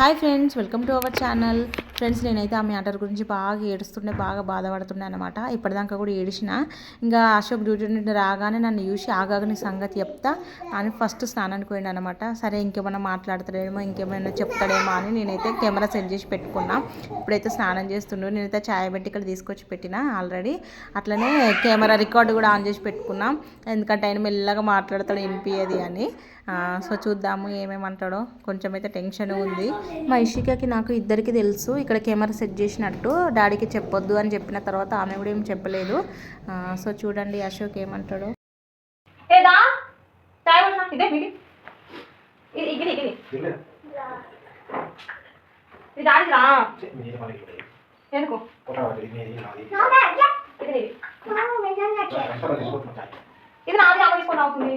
Hi friends welcome to our channel. Friends నేనైతే ఆ matter గురించి బాగా ఏడుస్తుండే బాగా బాధపడుతుండే అనమాట ఇప్పటిదాకా కూడా ఏడిచిన. ఇంకా అశోక్ డ్యూటీ నుండి రాగానే నన్ను చూసి ఆగాగని సంగతి చెప్తా. అని ఫస్ట్ స్నానానికి పోయిండు అనమాట సరే ఇంకేమైనా మాట్లాడతాడేమో ఇంకేమైనా చెప్తాడేమో అని నేనైతే కెమెరా సెట్ చేసి పెట్టుకున్నా. ఇప్పుడైతే స్నానం చేస్తుండు. నేనైతే ఛాయ్ పెట్టి ఇక్కడ తీసుకొచ్చి పెట్టిన ఆల్రెడీ. అట్లనే కెమెరా రికార్డు కూడా ఆన్ చేసి పెట్టుకున్నాం. ఎందుకంటే ఆయన మెల్లగా మాట్లాడతాడు వినిపించేది అని. సో చూద్దాము ఏమేమంటాడో. కొంచెం అయితే టెన్షన్ ఉంది. మా ఇషికకి నాకు ఇద్దరికి తెలుసు. ఇక్కడ కెమెరా సెట్ చేసినట్టు. డాడీకి చెప్పొద్దు అని చెప్పిన తర్వాత ఆమె కూడా ఏం చెప్పలేదు. ఆ, సో చూడండి అశోక్ ఏమంటాడో. ఇదే ఎందుకు? నీది ఇది నాది అమ్మ తీసుకొని అవుతుంది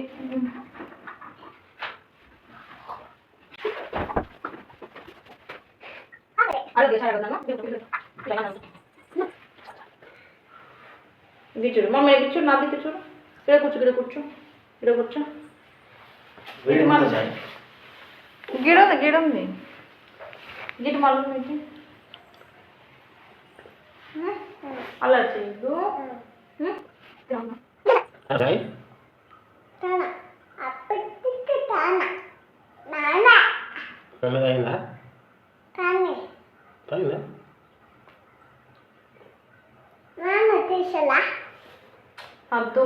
అడుగు చాయ్ అడుగుతాను ఇది చూడు మమ్మీ ఇది చూడు నాది ఇది చూడు ఇక్కడ కూర్చో ఇక్కడ కూర్చో ఇక్కడ కూర్చో ఇది మళ్ళీ గిడ ఉంది గిడ ఉంది గిట మళ్ళీ మీకు అలా చేయదు అయిందా అయిందా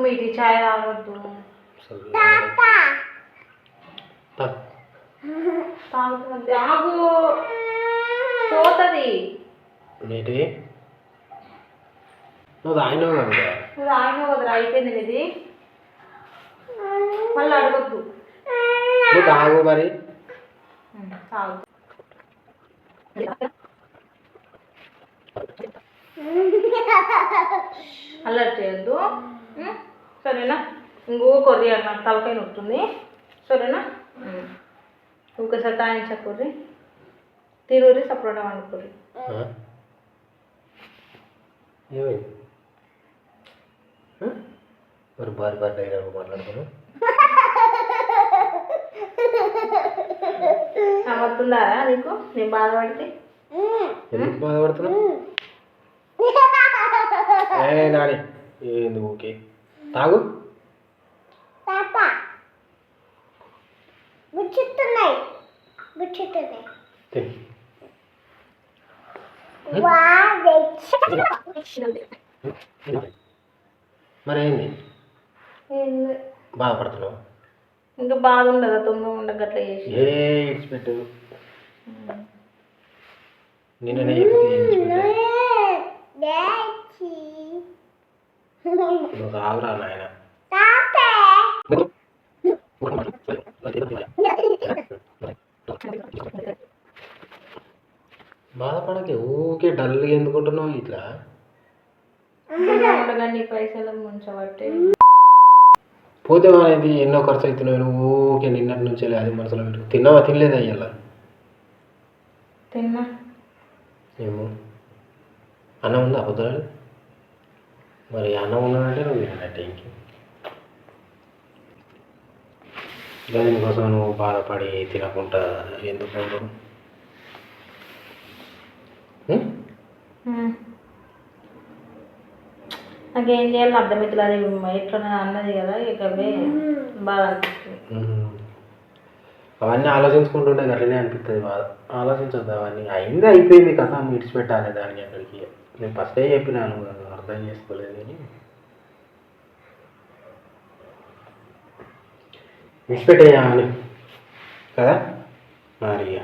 మీది చాయ్ తాగొద్దు. తాగుతుంది. ఆగు. పోతుంది. ఏంటి నువ్వు తాగినావు కదా నువ్వు తాగినావు కదరా? అయిపోయింది ఇది మళ్ళీ అడగొద్దు. నువ్వు తాగు మరి. తాగు. అల్లరి చేయొద్దు? సరేనా? ఇంకో కొర్రీ అన్న తలకాయ నొస్తుంది సరేనా. ఇంకోసారి తాగించకూర్రి తిరువురి సపరేట్ అనుకోర్రి ఆ? ఏమైంది ఆ? మరి బారి బారి డైలాగ్ నవ్వుతుందారా నీకు? నేను బాధపడితే ఎందుకు బాధపడుతున్నావు నాని ఏంది ఓకే తాగు బుచ్చుతున్నాయి బుచ్చుతున్నాయి తిని మరి ఏంది ఏంది? బాధపడుతున్నావు ఇంకా బాధ ఉండదా తొందర ఉండదు అట్లా చేసి ఏ ఇడిచిపెట్టు ఇడిచిపెట్టు నువ్వు నాయన. బాధపడకే ఊకే డల్గా ఎందుకుంటున్నావు ఇట్లా? పైసలు ముంచబట్టి. పోతే అనేది ఎన్నో ఖర్చు అవుతున్నావు నువ్వు? ఊకే నిన్నటి నుంచి అది మనసులో పెట్టు. తిన్నావా తినలేదా ఇవాళ తిన్నా. ఏమో. అన్నం ఉందా పొద్దున మరి అన్నం ఉన్నదంటే నువ్వు తినట్టే ఇంక దీనికోసం నువ్వు బాధపడి తినకుండా ఎందుకు. నాకేం చేయాలో అర్థమవుతుంది అది ఎట్లా అన్నది కదా ఇక బాధ అనిపిస్తుంది. అవన్నీ ఆలోచించుకుంటుంటే అట్లనే అనిపిస్తుంది బాధ. ఆలోచించొద్దు అవన్నీ. అయింది అయిపోయింది కథ విడిచిపెట్టాలి దానికి అక్కడికి. నేను ఫస్టే చెప్పినాను అర్థం చేసుకోలేదు కానీ. విడిచిపెట్టేయాలి కదా? మరి ఇక.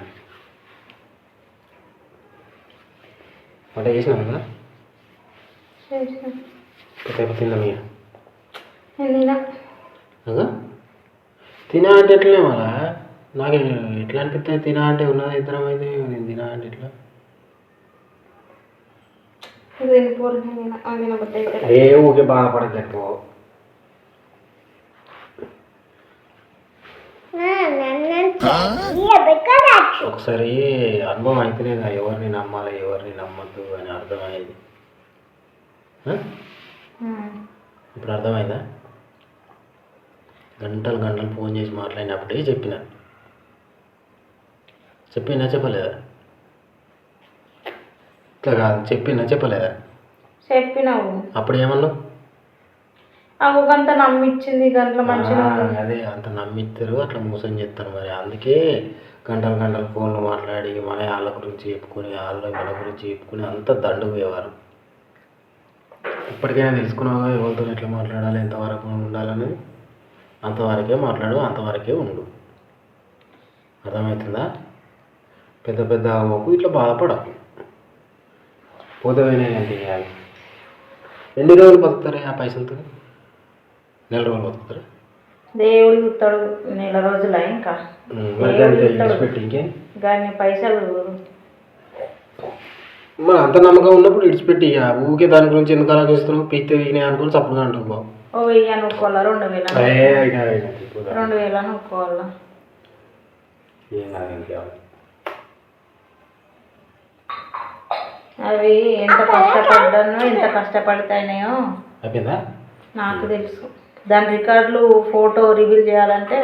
వంట చేసినావు కదా అదా? తినా అంటే ఎట్లనే మళ్ళా? నాకు ఎట్లా అనిపిస్తుంది తినా అంటే ఉన్నది ఇద్దరం అయితే నేను తినా అంటే ఎట్లా తినిపోరు తిన్నా తినబుద్ధి అయితే ఏ ఊకే బాధపడలేదు ఒకసారి అనుభవం అయితేనే ఎవరిని నమ్మాలి ఎవరిని నమ్మద్దు అని అర్థమయ్యేది. ఇప్పుడు అర్థమైందా గంటలు గంటలు ఫోన్ చేసి మాట్లాడినప్పుడే చెప్పిన చెప్పినా చెప్పలేదా ఇట్లా కాదు చెప్పినా చెప్పలేదా? చెప్పినావు అప్పుడు ఏమన్నావు అవు గంత నమ్మిచ్చింది గంటల మంచిగా అదే అంత నమ్మిస్తారు అట్లా మోసం చేస్తారు మరి. అందుకే గంటలు గంటలు ఫోన్లు మాట్లాడి మన వాళ్ళ గురించి చెప్పుకొని వాళ్ళ మన గురించి చెప్పుకొని అంత దండు పోయేవారు. ఇప్పటికైనా తెలుసుకున్నావా ఎవరితో ఎట్లా మాట్లాడాలి ఎంతవరకు ఉండాలనేది? అంతవరకే మాట్లాడు అంతవరకే ఉండు. అర్థమవుతుందా? పెద్ద పెద్ద అవ్వకు ఇట్లా బాధపడకు. పోతే ఏంటి చేయాలి ఎన్ని రోజులు బతుకుతారు ఆ పైసలతో నెల రోజులు బతుకుతారు దేవుడు చూస్తాడు నెల రోజుల ఇంకా కానీ పైసలు మరి అంత నమ్మకం ఉన్నప్పుడు విడిచిపెట్టి ఇక ఊకే దాని గురించి ఎందుకు అలా చూస్తున్నావు పీక్తే వీగినాయి అనుకుని చప్పుడు అంటావు బాబు ఓ వెయ్యి అనుకోవాలా రెండు వేల. రెండు వేలు అనుకోవాలా ఏం కాదు, ఏం కాదు. అవి ఎంత కష్టపడ్డానో ఎంత కష్టపడతాయినాయో అయిపోయిందా? నాకు తెలుసు. దాని రికార్డులు ఫోటో రివీల్ చేయాలంటే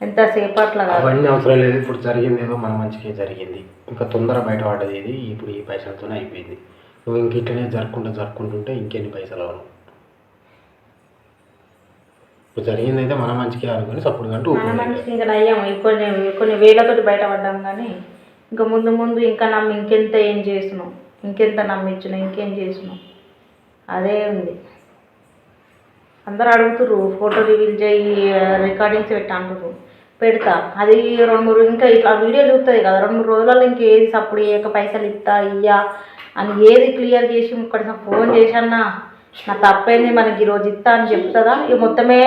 ఎంతసేపు అట్లా కాదు. అవన్నీ అవసరం లేదు. ఇప్పుడు జరిగింది ఏదో మన మంచిగా జరిగింది. ఇంకా తొందర బయటపడ్డది ఇది ఇప్పుడు ఈ పైసలతోనే అయిపోయింది. నువ్వు ఇంక ఇట్లనే జరుపుకుంటూ జరుపుకుంటుంటే ఇంకెన్ని పైసలు అవను. ఇప్పుడు జరిగింది అయితే మన మంచిగా అనుకుని సప్పుడు అంటూ మన మనిషికి ఇంకా నయ్యాం. ఈ కొన్ని కొన్ని వేలతోటి బయటపడ్డాం కానీ ఇంకా ముందు ముందు ఇంకా నమ్మి ఇంకెంత ఏం చేసినాం? ఇంకెంత నమ్మించిన? ఇంకేం చేసినాం? అదే ఉంది. అందరు అడుగుతుర్రు ఫోటో రివీల్ చేయి రికార్డింగ్స్ పెట్టి అంటుర్రు పెడతా. అది రెండు మూడు ఇంకా ఇట్లా వీడియో చూస్తుంది కదా రెండు మూడు రోజులలో ఏది సప్పుడు ఏక పైసలు ఇస్తా ఇయ్యా అని ఏది క్లియర్ చేసి ఇక్కడ ఫోన్ చేశానా నా తప్పైంది మనకి ఈరోజు ఇస్తా అని చెప్తుందా? ఇక మొత్తమే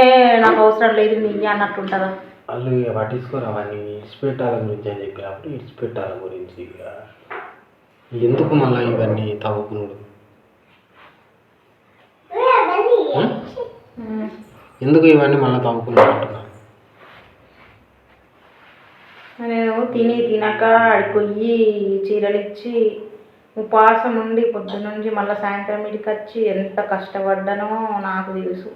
నాకు అవసరం లేదు నీ అన్నట్టు ఉంటుందా వాళ్ళు ఇక పట్టించుకోరు అవన్నీ. ఇడిచిపెట్టాల గురించి అని చెప్పినప్పుడు ఇడిచిపెట్టాల గురించి ఇక ఎందుకు మళ్ళీ ఇవన్నీ తవ్వుకున్నాడు? ఎందుకు ఇవన్నీ మళ్ళీ తవ్వుకున్నాడు అంటున్నా? నేను తిని తినక పోయి చీరలు ఇచ్చి ఉపవాసం ఉండి పొద్దునుంచి మళ్ళీ సాయంత్రం ఇంటికి వచ్చి ఎంత కష్టపడ్డానో నాకు తెలుసు.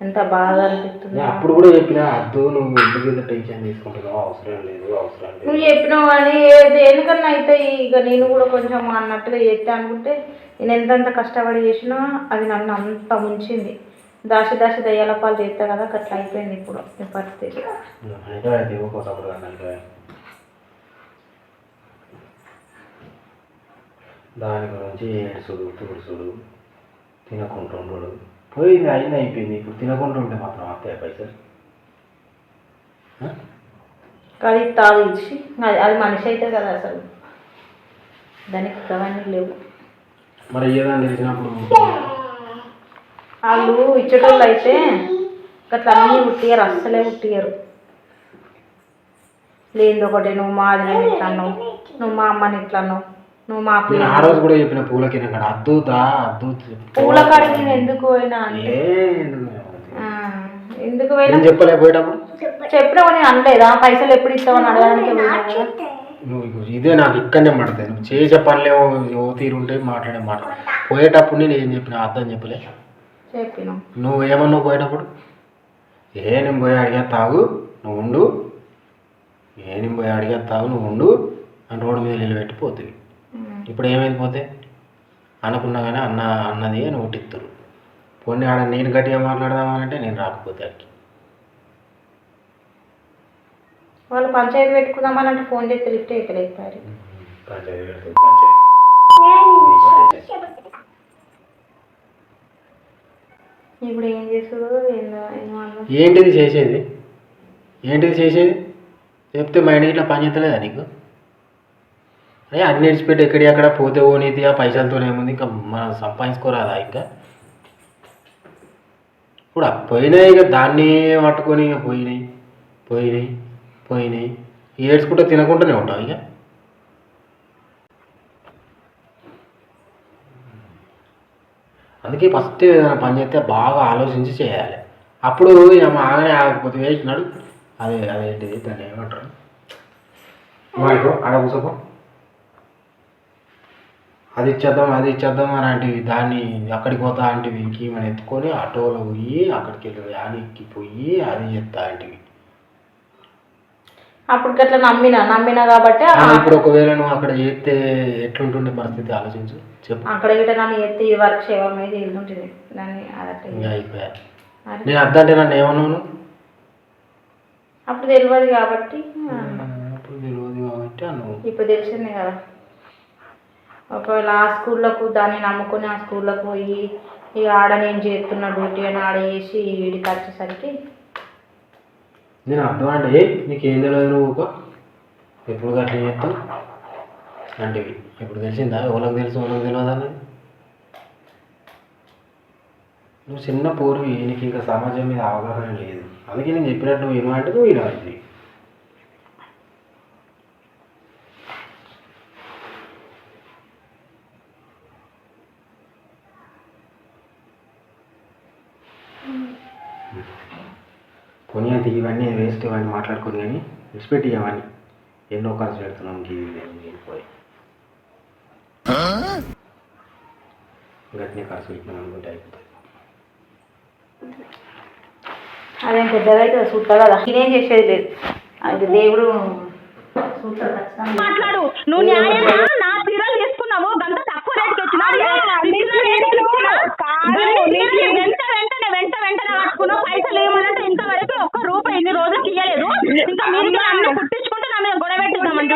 ఎంత బాధ అనిపిస్తుందో. నేను అప్పుడు కూడా చెప్పిన అద్దు నువ్వు ఎందుకు ఇంత టెన్షన్ తీసుకుంటున్నావు? అవసరం లేదు అవసరం లేదు. నువ్వు చెప్పినావు కానీ ఏది ఎందుకన్నా అయితే ఇక నేను కూడా కొంచెం అన్నట్టుగా చేస్తే అనుకుంటే నేను ఎంతెంత కష్టపడి చేసినా అది నన్ను అంత ముంచింది. దాసి దాసి దయ్యాల పాలు చేస్తా కదా అట్లా అయిపోయింది ఇప్పుడు ఈ పరిస్థితి. దాని గురించి ఏడుసుడు తుడుసుడు తినకుంటుండడు పోయింది అయింది అయిపోయింది ఇప్పుడు తినకుండా ఉంటే మాత్రం అత్తాయి పైసలు? అది తాగు ఇచ్చి అది అది మనిషి అయితే కదా అసలు. దానికి అవన్నీ లేవు. మరి ఏదని తెలిసినప్పుడు వాళ్ళు ఇచ్చేటోళ్ళు అయితే అట్లా అన్నీ ఉట్టియరు అస్సలే ఉట్టియరు లేనిది ఒకటి నువ్వు మా అదిని ఇట్లా అన్నావు నువ్వు మా అమ్మని ఇట్లా అన్నావు నువ్వు మా నేను ఆ రోజు కూడా చెప్పిన పూలకి ఇక్కడ అద్దు దా అద్దు పూల కాడికి నేను ఎందుకు పోయినా అంటే ఎందుకు ఆ, ఎందుకు పోయినా? చెప్పలే. పోయేటప్పుడు చెప్పినావు నేను అనలేదా? పైసలు ఎప్పుడు ఇస్తావని అడగడానికి కదా? నువ్వు ఇదే నాకు ఇక్కడనే పడతాయి. నువ్వు చేసే పనులేమో ఓ తీరు ఉంటాయి మాట్లాడే మాట. పోయేటప్పుడు నేను ఏం చెప్పిన? అర్థం చెప్పలే. చెప్పినావు నువ్వు ఏమన్నావు పోయేటప్పుడు? ఏ నేను పోయి అడిగా తాగు నువ్వు ఉండు. ఏ నేను పోయి అడిగా తాగు నువ్వు ఉండు. అని రోడ్డు మీద నిలబెట్టి పోతుంది. ఇప్పుడు ఏమైంది పోతే అనుకున్నా కానీ అన్న అన్నది అని ఒకటిస్తారు పోనీ ఆడ నేను గట్టిగా మాట్లాడదామనంటే నేను రాకపోతే అక్కడికి వాళ్ళు పంచాయతీ పెట్టుకుందామని అంటే ఫోన్ చేస్తే లిఫ్ట్ పంచాయతీ ఇప్పుడు ఏం చేస్తుందో ఏంటిది చేసేది? ఏంటిది చేసేది? చెప్తే మైండ్ ఇట్లా పని చేస్తలేదా నీకు? అయ్యా అన్ని విడిచిపెట్టి ఎక్కడి అక్కడ పోతే ఓ ఆ పైసలతో ఏముంది? ఇంకా మనం సంపాదించుకోరాదా ఇంకా? ఇప్పుడు పోయినాయి ఇక దాన్ని పట్టుకొని ఇక పోయినాయి పోయినాయి పోయినాయి. ఏడ్చుకుంటే తినకుండానే ఉంటావు ఇక? అందుకే ఫస్ట్ ఏదైనా పని చేస్తే బాగా ఆలోచించి చేయాలి. అప్పుడు ఆగనే ఆగకపోతే వేసినాడు అదే అదేంటిది దాన్ని ఏమంటారు? వాడికో ఆడ అది ఇచ్చేద్దాం అది ఇచ్చేద్దాం అని అంటివి దాన్ని అక్కడికి పోతా అంటివి ఇంకేమైనా ఎత్తుకొని ఆటోలో పోయి అక్కడికి వెళ్ళి యానికి పోయి అది చెప్తా అంటివి. అప్పుడు గట్లా నమ్మిన నమ్మిన కాబట్టి ఇప్పుడు ఒకవేళ నువ్వు అక్కడ చేస్తే ఎట్లుంటుండే పరిస్థితి ఆలోచించు చెప్పు. అక్కడ గిట్ట నన్ను ఎత్తి ఈ వర్క్ సేవ మీద వెళ్తుంటుంది దాన్ని ఇంకా అయిపోయా. నేను అద్దంటే నన్ను ఏమన్నాను అప్పుడు తెలియదు కాబట్టి అప్పుడు తెలియదు కాబట్టి అన్నావు ఇప్పుడు తెలిసింది కదా. ఒకవేళ ఆ స్కూళ్ళకు దాన్ని నమ్ముకొని ఆ స్కూళ్ళకు పోయి ఇక ఆడ నేను చేస్తున్న డ్యూటీ అని ఆడ చేసి వీడికి వచ్చేసరికి నేను అర్థం అంటే "ఏయ్, నీకేం తెలియదు నువ్వు ఎప్పుడు అట్లా చేస్తావు? అంటే ఇప్పుడు తెలిసిందా? వాళ్ళకి తెలుసు వాళ్ళకి తెలియదు అన్నది? నువ్వు చిన్న పోరువి నీకు ఇంకా సమాజం మీద అవగాహన లేదు. అందుకే నేను చెప్పినట్టు నువ్వు ఏమంటే నువ్వు వినాలి. కొని అంటే ఇవన్నీ వేస్ట్ ఇవన్నీ మాట్లాడుకుని కానీ విడిచిపెట్టి ఇవన్నీ ఎన్నో ఖర్చు పెడుతున్నాం పోయి. గట్టినే ఖర్చు పెట్టినాం అనుకుంటే అయిపోతుంది అదేం పెద్దగా అయితే చూస్తా కదా? నేనేం చేసేది లేదు. అది దేవుడు మాట్లాడు. నువ్వు న్యాయంగా నా చీరలు తీసుకున్నావు. గంత తక్కువ రేటుకి వచ్చినా తీసుకున్న పైసలు ఏమనంటే ఇంతవరకు ఒక్క రూపాయి ఇన్ని రోజులకి ఇవ్వలేదు ఇంకా మీరు పుట్టించుకుంటే నన్ను గొడవ పెట్టుకుందామని